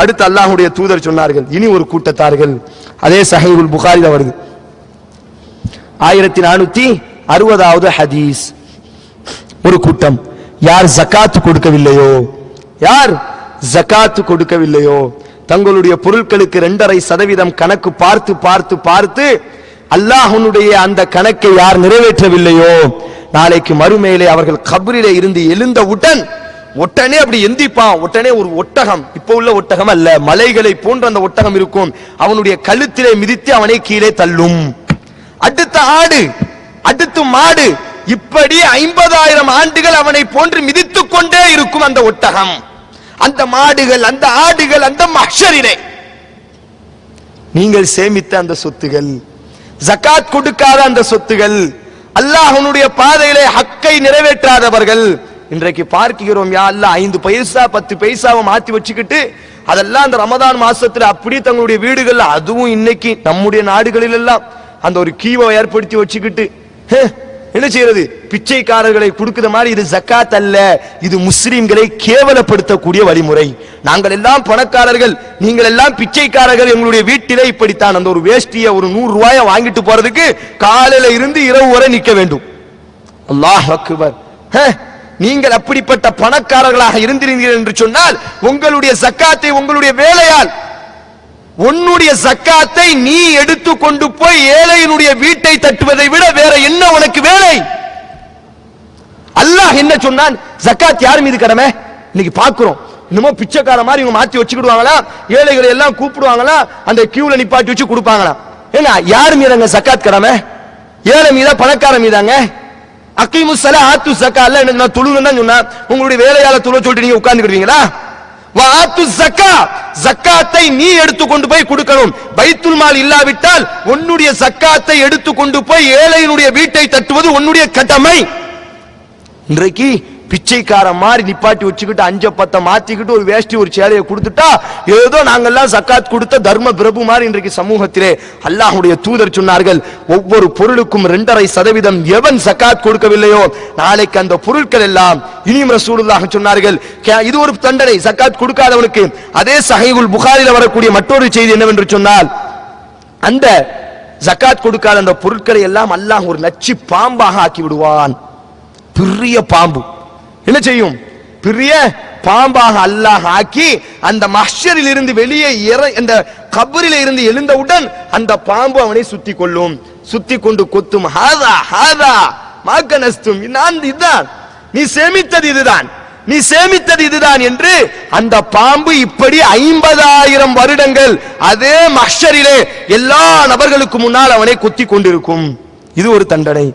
அடுத்து அல்லாஹுடைய தூதர் சொன்னார்கள் இனி ஒரு கூட்டத்தார்கள். அதே சஹீஹுல் புகாரில வருது. ஆயிரத்தி நானூத்தி அறுபதாவது ஹதீஸ். ஒரு கூட்டம். யார் ஜக்காத்து கொடுக்கவில்லையோ? யார் ஜக்காத்து கொடுக்கவில்லையோ? தங்களுடைய பொருட்களுக்கு இரண்டரை சதவீதம் கணக்கு பார்த்து பார்த்து பார்த்து அல்லாஹனுடைய அந்த கணக்கை யார் நிறைவேற்றவில்லையோ? நாளைக்கு மறுமையிலே அவர்கள் கபரிலே இருந்து எழுந்தவுடன் ஒட்டனே அப்படி எந்திப்பான். ஒட்டனே ஒரு ஒட்டகம். இப்போ உள்ள ஒட்டகம் அல்ல. மலைகளை போன்ற அந்த ஒட்டகம் இருக்கும். அவனுடைய கழுத்திலே மிதித்து அவனை கீழே தள்ளும். அடுத்த ஆடு அடுத்து மாடு. இப்படி ஐம்பதாயிரம் ஆண்டுகள் அவனை போன்று மிதித்துக் கொண்டே இருக்கும் அந்த ஒட்டகம். அந்த மாடுகள் அந்த ஆடுகள் அந்த மஹ்ஷரிலே. நீங்கள் சேமித்த அந்த சொத்துகள் ஜகாத் கொடுக்காத அந்த சொத்துகள் அல்லாஹனுடைய பாதையிலே ஹக்கை நிறைவேற்றாதவர்கள் இன்றைக்கு பார்க்கிறோம் யா அல்ல ஐந்து பைசா பத்து பைசாவை மாத்தி வச்சுக்கிட்டு அதெல்லாம் அந்த ரமதான் மாசத்துல அப்படியே தங்களுடைய வீடுகள்ல அதுவும் இன்னைக்கு நம்முடைய நாடுகளில் எல்லாம் அந்த ஒரு கீவை ஏற்படுத்தி வச்சுக்கிட்டு என்ன செய்யறது? பிச்சைக்காரர்களை கொடுக்கிற மாதிரி இது ஜக்காத் அல்ல இது முஸ்லீம்களை கேவலப்படுத்தக்கூடிய வழிமுறை. நாங்கள் எல்லாம் பணக்காரர்கள் நீங்கள் எல்லாம் பிச்சைக்காரர்கள் எங்களுடைய வீட்டிலே இப்படித்தான் அந்த ஒரு வேஷ்டியை ஒரு நூறு ரூபாயை வாங்கிட்டு போறதுக்கு காலையில இருந்து இரவு வரை நிக்க வேண்டும். அல்லாஹ் அக்பர். ஹே, நீங்கள் அப்படிப்பட்ட பணக்காரர்களாக இருந்திருந்தீர்கள் என்று சொன்னால் உங்களுடைய சக்காத்தை உங்களுடைய வேலையால் உன்னுடைய சக்காத்தை நீ எடுத்து கொண்டு போய் ஏழையினுடைய வீட்டை தட்டுவதை விட வேற என்ன உனக்கு வேலை? அல்லாஹ் என்ன சொன்னான்? சக்காத் யார் மீது கடமை? இன்னைக்கு பாக்குறோம். என்னமோ பிச்சைக்கார மாதிரி இவங்க மாத்தி வச்சுக்கிடுவாங்களா? ஏழைகளை எல்லாம் கூப்பிடுவாங்களா? அந்த கியூல நிப்பாட்டி வச்சு கொடுப்பாங்களா? ஏங்க யார் மீதாங்க சக்காத் கடமை? ஏழை மீதா பணக்கார மீதாங்க? அக்கீமு சல ஆத்து சக்கா. அல்ல என்ன தொழுன்னு தான் உங்களுடைய வேலையால தொழ சொல்லிட்டு நீங்க உட்கார்ந்துக்கிடுவீங்களா? வாத்து சக்கா. சக்காத்தை நீ எடுத்து கொண்டு போய் கொடுக்கணும். பைத்துல் மால் இல்லாவிட்டால் உன்னுடைய சக்காத்தை எடுத்து கொண்டு போய் ஏழையினுடைய வீட்டை தட்டுவது உன்னுடைய கடமை. இன்றைக்கு பிச்சைக்கார மாதிரி நிப்பாட்டி வச்சுக்கிட்டு அஞ்ச பத்த மாத்திக்கிட்டு ஒரு வேஷ்டி ஒரு சேலையை கொடுத்துட்டா ஏதோ நாங்கெல்லாம் சக்காத் கொடுத்த தர்ம பிரபு மாதிரி இன்றைக்கு சமூகத்திலே அல்லாஹுடைய தூதர் சொன்னார்கள் ஒவ்வொரு பொருளுக்கும் ரெண்டரை சதவீதம் எவன் சக்காத் கொடுக்கவில்லையோ நாளைக்கு அந்த பொருட்கள் எல்லாம் இனியும் ரசூலுல்லாஹ் சொன்னார்கள் கே- இது ஒரு தண்டனை சக்காத் கொடுக்காதவனுக்கு. அதே சகைகுல் புகாரில வரக்கூடிய மற்றொரு செய்தி என்னவென்று சொன்னால் அந்த ஜக்காத் கொடுக்காத அந்த பொருட்களை எல்லாம் அல்லாஹ் ஒரு நச்சு பாம்பாக ஆக்கி விடுவான் பெரிய பாம்பு. என்ன செய்யும்? பெரிய பாம்பாக அல்லாஹ் ஆக்கி அந்த மஷரில் இருந்து வெளியே இற அந்த கபரில் இருந்து எழுந்தவுடன் அந்த பாம்பு அவனை சுத்தி கொள்ளும். சுத்தி கொண்டு கொத்தும் ஹாதா ஹாதா மாக்கனஸ்தும் நான் இதுதான். நீ சேமித்தது இதுதான். நீ சேமித்தது இதுதான் என்று அந்த பாம்பு இப்படி ஐம்பதாயிரம் வருடங்கள் அதே மஷரிலே எல்லா நபர்களுக்கு முன்னால் அவனை கொத்தி கொண்டிருக்கும். இது ஒரு தண்டனை.